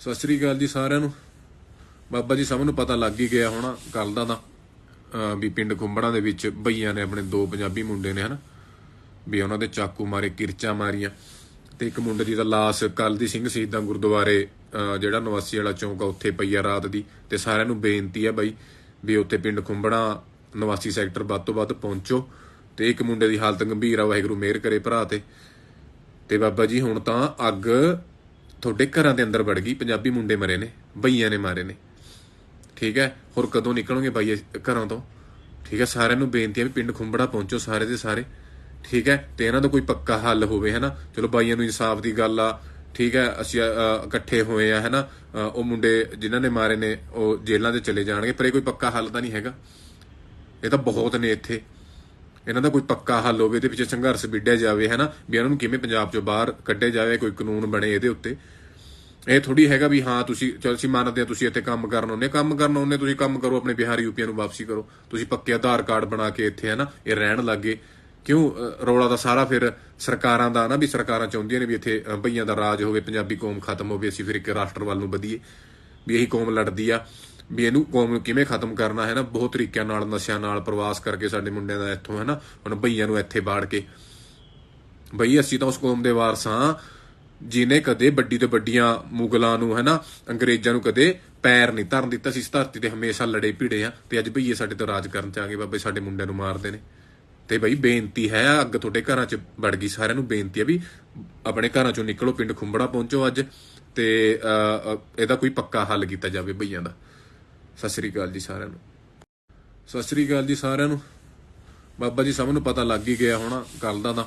ਸਤਿ ਸ੍ਰੀ ਅਕਾਲ ਜੀ ਸਾਰਿਆਂ ਨੂੰ। ਬਾਬਾ ਜੀ ਸਭ ਨੂੰ ਪਤਾ ਲੱਗ ਹੀ ਗਿਆ ਹੋਣਾ ਕੱਲ ਦਾ ਤਾਂ ਵੀ ਪਿੰਡ ਖੁੰਬੜਾਂ ਦੇ ਵਿੱਚ ਭਈਆਂ ਨੇ ਆਪਣੇ ਦੋ ਪੰਜਾਬੀ ਮੁੰਡੇ ਨੇ ਹਨਾ, ਵੀ ਉਹਨਾਂ ਦੇ ਚਾਕੂ ਮਾਰੇ, ਕਿਰਚਾਂ ਮਾਰੀਆਂ। ਤੇ ਇੱਕ ਮੁੰਡੇ ਦੀ ਤਾਂ ਲਾਸ਼ ਕੱਲ ਦੀ ਸਿੰਘ ਸ਼ਹੀਦਾਂ ਗੁਰਦੁਆਰੇ ਜਿਹੜਾ ਨਵਾਸੀ ਵਾਲਾ ਚੌਂਕ ਆ, ਉੱਥੇ ਪਈ ਆ ਰਾਤ ਦੀ। ਤੇ ਸਾਰਿਆਂ ਨੂੰ ਬੇਨਤੀ ਆ ਬਾਈ ਵੀ ਉੱਥੇ ਪਿੰਡ ਖੁੰਬੜਾ ਨਵਾਸੀ ਸੈਕਟਰ ਵੱਧ ਤੋਂ ਵੱਧ ਪਹੁੰਚੋ ਤੇ ਇੱਕ ਮੁੰਡੇ ਦੀ ਹਾਲਤ ਗੰਭੀਰ ਆ, ਵਾਹਿਗੁਰੂ ਮਿਹਰ ਕਰੇ ਭਰਾ ਤੇ। ਤੇ ਬਾਬਾ ਜੀ ਹੁਣ ਤਾਂ ਅੱਗ ਤੁਹਾਡੇ ਘਰਾਂ ਦੇ ਅੰਦਰ ਵੜ ਗਈ ਪੰਜਾਬੀ ਮੁੰਡੇ ਮਰੇ ਨੇ ਬਈਆਂ ਨੇ ਮਾਰੇ ਨੇ। ਠੀਕ ਹੈ? ਹੋਰ ਕਦੋਂ ਨਿਕਲੋਗੇ ਬਾਈ ਘਰਾਂ ਤੋਂ? ਠੀਕ ਹੈ ਸਾਰਿਆਂ ਨੂੰ ਬੇਨਤੀ ਹੈ ਵੀ ਪਿੰਡ ਖੁੰਬੜਾ ਪਹੁੰਚੋ ਸਾਰੇ ਦੇ ਸਾਰੇ। ਠੀਕ ਹੈ? ਤੇ ਇਹਨਾਂ ਦਾ ਕੋਈ ਪੱਕਾ ਹੱਲ ਹੋਵੇ ਹੈਨਾ ਚਲੋ ਬਾਈਆਂ ਨੂੰ ਇਨਸਾਫ ਦੀ ਗੱਲ ਆ ਠੀਕ ਹੈ? ਅਸੀਂ ਇਕੱਠੇ ਹੋਏ ਆ ਹੈਨਾ ਅ, ਉਹ ਮੁੰਡੇ ਜਿਨ੍ਹਾਂ ਨੇ ਮਾਰੇ ਨੇ ਉਹ ਜੇਲ੍ਹਾਂ ਦੇ ਚਲੇ ਜਾਣਗੇ ਪਰ ਇਹ ਕੋਈ ਪੱਕਾ ਹੱਲ ਤਾਂ ਨਹੀਂ ਹੈਗਾ। ਇਹ ਤਾਂ ਬਹੁਤ ਨੇ ਇੱਥੇ। ਇਹਨਾਂ ਦਾ ਕੋਈ ਪੱਕਾ ਹੱਲ ਹੋਵੇ ਤੇ ਪਿੱਛੇ ਸੰਘਰਸ਼ ਵਿੱਢਿਆ ਜਾਵੇ ਹੈਨਾ ਵੀ ਇਹਨਾਂ ਨੂੰ ਕਿਵੇਂ ਪੰਜਾਬ ਚੋਂ ਬਾਹਰ ਕੱਢਿਆ ਜਾਵੇ ਕੋਈ ਕਾਨੂੰਨ ਬਣੇ ਇਹਦੇ ਉੱਤੇ। ਇਹ ਥੋੜੀ ਹੈਗਾ ਵੀ ਹਾਂ ਤੁਸੀਂ ਚਲ ਅਸੀਂ ਮੰਨਦੇ ਆ ਤੁਸੀਂ ਇੱਥੇ ਕੰਮ ਕਰਨ ਆਉਂਦੇ ਕੰਮ ਕਰਨ ਆਉਂਦੇ ਤੁਸੀਂ ਕੰਮ ਕਰੋ ਆਪਣੇ ਬਿਹਾਰ ਯੂਪੀਆ ਨੂੰ ਵਾਪਸੀ ਕਰੋ। ਤੁਸੀਂ ਪੱਕੇ ਆਧਾਰ ਕਾਰਡ ਬਣਾ ਕੇ ਇੱਥੇ ਹੈਨਾ ਇਹ ਰਹਿਣ ਲੱਗੇ। ਕਿਉਂ? ਰੋਲਾ ਦਾ ਸਾਰਾ ਫਿਰ ਸਰਕਾਰਾਂ ਦਾ ਨਾ ਵੀ ਸਰਕਾਰਾਂ ਚਾਹੁੰਦੀਆਂ ਨੇ ਵੀ ਇੱਥੇ ਅ, ਭਈਆਂ ਦਾ ਰਾਜ ਹੋਵੇ ਪੰਜਾਬੀ ਕੌਮ ਖਤਮ ਹੋਵੇ ਅਸੀਂ ਫਿਰ ਇੱਕ ਰਾਸ਼ਟਰ ਵੱਲ ਨੂੰ ਵਧੀਏ ਵੀ ਇਹੀ ਕੌਮ ਲੜਦੀ ਆ। ਵੀ ਇਹਨੂੰ ਕੌਮ ਨੂੰ ਕਿਵੇਂ ਖਤਮ ਕਰਨਾ ਹੈ ਨਾ ਬਹੁਤ ਤਰੀਕਿਆਂ ਨਾਲ ਨਸ਼ਿਆਂ ਨਾਲ ਪ੍ਰਵਾਸ ਕਰਕੇ ਸਾਡੇ ਮੁੰਡਿਆਂ ਦਾ ਇੱਥੋਂ ਹੈ ਨਾ ਹੁਣ ਭਈਆਂ ਨੂੰ ਇੱਥੇ ਬਾੜ ਕੇ। ਬਈ ਅਸੀਂ ਤਾਂ ਉਸ ਕੌਮ ਦੇ ਵਾਰਸ ਹਾਂ ਜਿਨੇ ਕਦੇ ਵੱਡੀ ਤੋਂ ਵੱਡੀਆਂ ਮੁਗਲਾਂ ਨੂੰ ਹੈਨਾ ਅੰਗਰੇਜ਼ਾਂ ਨੂੰ ਕਦੇ ਪੈਰ ਨਹੀਂ ਧਰਨ ਦਿੱਤਾ ਸੀ ਇਸ ਧਰਤੀ ਤੇ ਹਮੇਸ਼ਾ ਲੜੇ ਭਿੜੇ ਆ ਤੇ ਅੱਜ ਭਈਏ ਸਾਡੇ ਤੋਂ ਰਾਜ ਕਰਨ ਚ ਆ ਗਏ ਬਾਬੇ ਸਾਡੇ ਮੁੰਡਿਆਂ ਨੂੰ ਮਾਰਦੇ ਨੇ। ਤੇ ਬਈ ਬੇਨਤੀ ਹੈ ਅੱਗ ਤੁਹਾਡੇ ਘਰਾਂ ਚ ਵੜ ਗਈ ਸਾਰਿਆਂ ਨੂੰ ਬੇਨਤੀ ਹੈ ਵੀ ਆਪਣੇ ਘਰਾਂ ਚੋਂ ਨਿਕਲੋ ਪਿੰਡ ਖੁੰਬੜਾ ਪਹੁੰਚੋ ਅੱਜ ਤੇ ਅ, ਇਹਦਾ ਕੋਈ ਪੱਕਾ ਹੱਲ ਕੀਤਾ ਜਾਵੇ ਭਈਆਂ ਦਾ। ਸਤਿ ਸ੍ਰੀ ਅਕਾਲ ਜੀ ਸਾਰਿਆਂ ਨੂੰ। ਸਤਿ ਸ੍ਰੀ ਅਕਾਲ ਜੀ ਸਾਰਿਆਂ ਨੂੰ। ਬਾਬਾ ਜੀ ਸਭ ਨੂੰ ਪਤਾ ਲੱਗ ਹੀ ਗਿਆ ਹੋਣਾ ਕੱਲ ਦਾ ਤਾਂ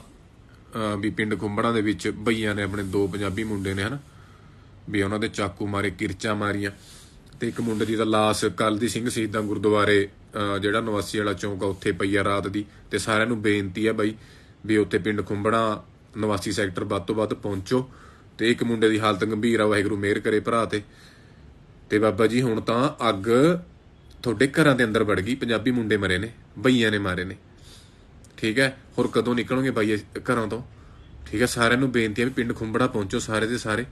ਵੀ ਪਿੰਡ ਖੁੰਬੜਾਂ ਦੇ ਵਿੱਚ ਭਈਆਂ ਨੇ ਆਪਣੇ ਦੋ ਪੰਜਾਬੀ ਮੁੰਡੇ ਨੇ, ਹਨਾ? ਵੀ ਉਹਨਾਂ ਦੇ ਚਾਕੂ ਮਾਰੇ, ਕਿਰਚਾ ਮਾਰੀਆਂ। ਤੇ ਇੱਕ ਮੁੰਡੇ ਦੀ ਤਾਂ ਲਾਸ਼ ਕੱਲ ਦੀ ਸਿੰਘ ਸ਼ਹੀਦਾਂ ਗੁਰਦੁਆਰੇ ਜਿਹੜਾ ਨਵਾਸੀ ਵਾਲਾ ਚੌਂਕ ਆ, ਉੱਥੇ ਪਈ ਆ ਰਾਤ ਦੀ। ਤੇ ਸਾਰਿਆਂ ਨੂੰ ਬੇਨਤੀ ਆ ਬਾਈ ਵੀ ਉੱਥੇ ਪਿੰਡ ਖੁੰਬੜਾ ਨਵਾਸੀ ਸੈਕਟਰ ਵੱਧ ਤੋਂ ਵੱਧ ਪਹੁੰਚੋ। ਤੇ ਇੱਕ ਮੁੰਡੇ ਦੀ ਹਾਲਤ ਗੰਭੀਰ ਆ, ਵਾਹਿਗੁਰੂ ਮਿਹਰ ਕਰੇ ਭਰਾ ਤੇ। ਤੇ ਬਾਬਾ ਜੀ ਹੁਣ ਤਾਂ ਅੱਗ ਤੁਹਾਡੇ ਘਰਾਂ ਦੇ ਅੰਦਰ ਵੜ ਗਈ ਪੰਜਾਬੀ ਮੁੰਡੇ ਮਰੇ ਨੇ ਬਈਆਂ ਨੇ ਮਾਰੇ ਨੇ। ਠੀਕ ਹੈ? ਹੋਰ ਕਦੋਂ ਨਿਕਲੋਗੇ ਬਾਈ ਘਰਾਂ ਤੋਂ? ਠੀਕ ਹੈ? ਸਾਰਿਆਂ ਨੂੰ ਬੇਨਤੀ ਹੈ ਵੀ ਪਿੰਡ ਖੁੰਬੜਾ ਪਹੁੰਚੋ ਸਾਰੇ ਦੇ ਸਾਰੇ।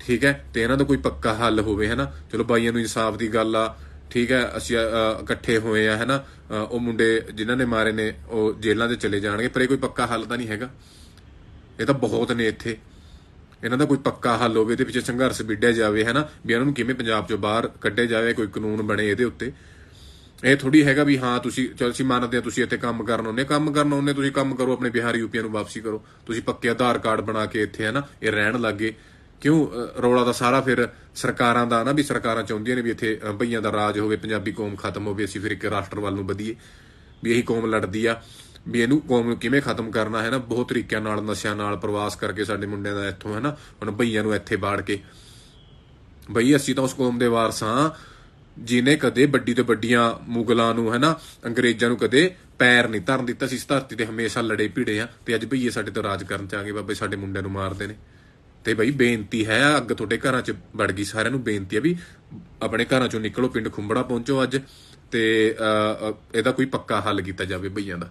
ਠੀਕ ਹੈ? ਤੇ ਇਹਨਾਂ ਦਾ ਕੋਈ ਪੱਕਾ ਹੱਲ ਹੋਵੇ ਹੈਨਾ? ਚਲੋ ਬਾਈਆਂ ਨੂੰ ਇਨਸਾਫ ਦੀ ਗੱਲ ਆ ਠੀਕ ਹੈ? ਅਸੀਂ ਇਕੱਠੇ ਹੋਏ ਆ ਹੈਨਾ? ਅ, ਉਹ ਮੁੰਡੇ ਜਿਨ੍ਹਾਂ ਨੇ ਮਾਰੇ ਨੇ ਉਹ ਜੇਲ੍ਹਾਂ ਦੇ ਚਲੇ ਜਾਣਗੇ ਪਰ ਇਹ ਕੋਈ ਪੱਕਾ ਹੱਲ ਤਾਂ ਨਹੀਂ ਹੈਗਾ। ਇਹ ਤਾਂ ਬਹੁਤ ਨੇ ਇੱਥੇ। ਇਹਨਾਂ ਦਾ ਕੋਈ ਪੱਕਾ ਹੱਲ ਹੋਵੇ ਤੇ ਪਿੱਛੇ ਸੰਘਰਸ਼ ਵਿੱਢਿਆ ਜਾਵੇ ਹੈਨਾ? ਵੀ ਇਹਨਾਂ ਨੂੰ ਕਿਵੇਂ ਪੰਜਾਬ ਚੋਂ ਬਾਹਰ ਕੱਢਿਆ ਜਾਵੇ ਕੋਈ ਕਾਨੂੰਨ ਬਣੇ ਇਹਦੇ ਉੱਤੇ? ਇਹ ਥੋੜੀ ਹੈਗਾ ਵੀ ਹਾਂ ਤੁਸੀਂ ਚਲ ਅਸੀਂ ਮੰਨਦੇ ਆ ਤੁਸੀਂ ਇੱਥੇ ਕੰਮ ਕਰਨ ਆਉਂਦੇ ਕੰਮ ਕਰਨ ਆਉਂਦੇ ਤੁਸੀਂ ਕੰਮ ਕਰੋ ਆਪਣੇ ਬਿਹਾਰ ਯੂਪੀਆ ਨੂੰ ਵਾਪਸੀ ਕਰੋ। ਤੁਸੀਂ ਪੱਕੇ ਆਧਾਰ ਕਾਰਡ ਬਣਾ ਕੇ ਇੱਥੇ ਹੈ ਇਹ ਰਹਿਣ ਲੱਗੇ। ਕਿਉਂ? ਰੋਲਾ ਦਾ ਸਾਰਾ ਫਿਰ ਸਰਕਾਰਾਂ ਦਾ ਨਾ ਵੀ ਸਰਕਾਰਾਂ ਚਾਹੁੰਦੀਆਂ ਨੇ ਵੀ ਇੱਥੇ ਅ, ਭਈਆਂ ਦਾ ਰਾਜ ਹੋਵੇ ਪੰਜਾਬੀ ਕੌਮ ਖਤਮ ਹੋਵੇ ਅਸੀਂ ਫਿਰ ਇੱਕ ਰਾਸ਼ਟਰ ਵੱਲ ਨੂੰ ਵਧੀਏ। ਵੀ ਇਹੀ ਕੌਮ ਲੜਦੀ ਆ। ਵੀ ਇਹਨੂੰ ਕੌਮ ਨੂੰ ਕਿਵੇਂ ਖਤਮ ਕਰਨਾ ਹੈ ਨਾ ਬਹੁਤ ਤਰੀਕਿਆਂ ਨਾਲ ਨਸ਼ਿਆਂ ਨਾਲ ਪ੍ਰਵਾਸ ਕਰਕੇ ਸਾਡੇ ਮੁੰਡਿਆਂ ਦਾ ਇੱਥੋਂ ਹੈ ਨਾ ਹੁਣ ਭਈਆਂ ਨੂੰ ਇੱਥੇ ਬਾੜ ਕੇ। ਬਈ ਅਸੀਂ ਤਾਂ ਉਸ ਕੌਮ ਦੇ ਵਾਰਸ ਹਾਂ ਜਿਨੇ ਕਦੇ ਵੱਡੀ ਤੋਂ ਵੱਡੀਆਂ ਮੁਗਲਾਂ ਨੂੰ ਹੈਨਾ ਅੰਗਰੇਜ਼ਾਂ ਨੂੰ ਕਦੇ ਪੈਰ ਨਹੀਂ ਧਰਨ ਦਿੱਤਾ ਸੀ ਇਸ ਧਰਤੀ ਤੇ ਹਮੇਸ਼ਾ ਲੜੇ ਭਿੜੇ ਆ ਤੇ ਅੱਜ ਭਈਏ ਸਾਡੇ ਤੋਂ ਰਾਜ ਕਰਨ ਚ ਆ ਗਏ ਬਾਬੇ ਸਾਡੇ ਮੁੰਡਿਆਂ ਨੂੰ ਮਾਰਦੇ ਨੇ। ਤੇ ਬਈ ਬੇਨਤੀ ਹੈ ਅੱਗ ਤੁਹਾਡੇ ਘਰਾਂ ਚ ਵੜ ਗਈ ਸਾਰਿਆਂ ਨੂੰ ਬੇਨਤੀ ਹੈ ਵੀ ਆਪਣੇ ਘਰਾਂ ਚੋਂ ਨਿਕਲੋ ਪਿੰਡ ਖੁੰਬੜਾ ਪਹੁੰਚੋ ਅੱਜ ਤੇ ਅ, ਇਹਦਾ ਕੋਈ ਪੱਕਾ ਹੱਲ ਕੀਤਾ ਜਾਵੇ ਭਈਆਂ ਦਾ।